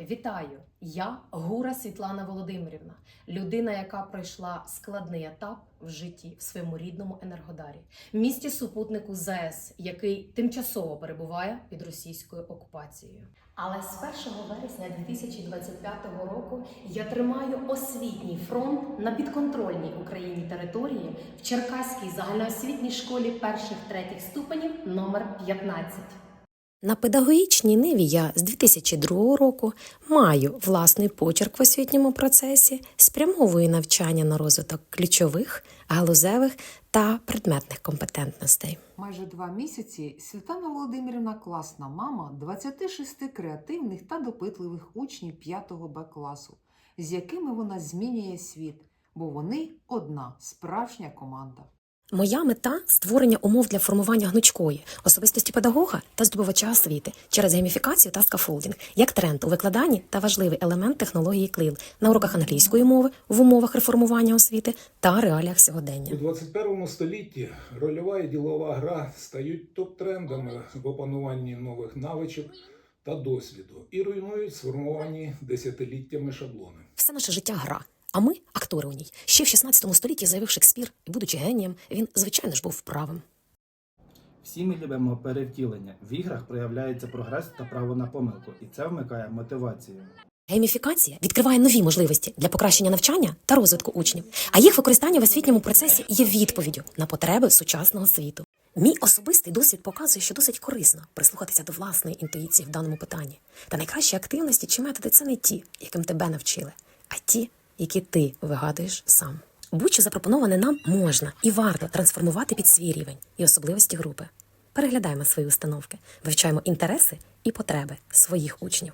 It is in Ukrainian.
Вітаю! Я Гура Світлана Володимирівна, людина, яка пройшла складний етап в житті в своєму рідному Енергодарі, місті супутнику ЗАЕС, який тимчасово перебуває під російською окупацією. Але з 1 вересня 2025 року я тримаю освітній фронт на підконтрольній Україні території в Черкаській загальноосвітній школі перших третіх ступенів номер 15. На педагогічній ниві я з 2002 року маю власний почерк в освітньому процесі, спрямовую навчання на розвиток ключових, галузевих та предметних компетентностей. Майже два місяці Світлана Володимирівна класна мама 26 креативних та допитливих учнів 5 Б класу, з якими вона змінює світ, бо вони одна справжня команда. Моя мета створення умов для формування гнучкої особистості педагога та здобувача освіти через гейміфікацію та скафолдінг як тренд у викладанні та важливий елемент технології КЛИЛ на уроках англійської мови в умовах реформування освіти та реаліях сьогодення. У 21 столітті рольова і ділова гра стають топ-трендами в опануванні нових навичок та досвіду і руйнують сформовані десятиліттями шаблони. Все наше життя гра. А ми актори у ній. Ще в 16 столітті заявив Шекспір, і будучи генієм, він звичайно ж був правим. Всі ми любимо перевтілення. В іграх проявляється прогрес та право на помилку, і це вмикає мотивацію. Гейміфікація відкриває нові можливості для покращення навчання та розвитку учнів, а їх використання в освітньому процесі є відповіддю на потреби сучасного світу. Мій особистий досвід показує, що досить корисно прислухатися до власної інтуїції в даному питанні. Та найкращі активності чи методи це не ті, яким тебе навчили, а ті, які ти вигадуєш сам. Будь-що запропоноване нам можна і варто трансформувати під свій рівень і особливості групи. Переглядаємо свої установки, вивчаємо інтереси і потреби своїх учнів.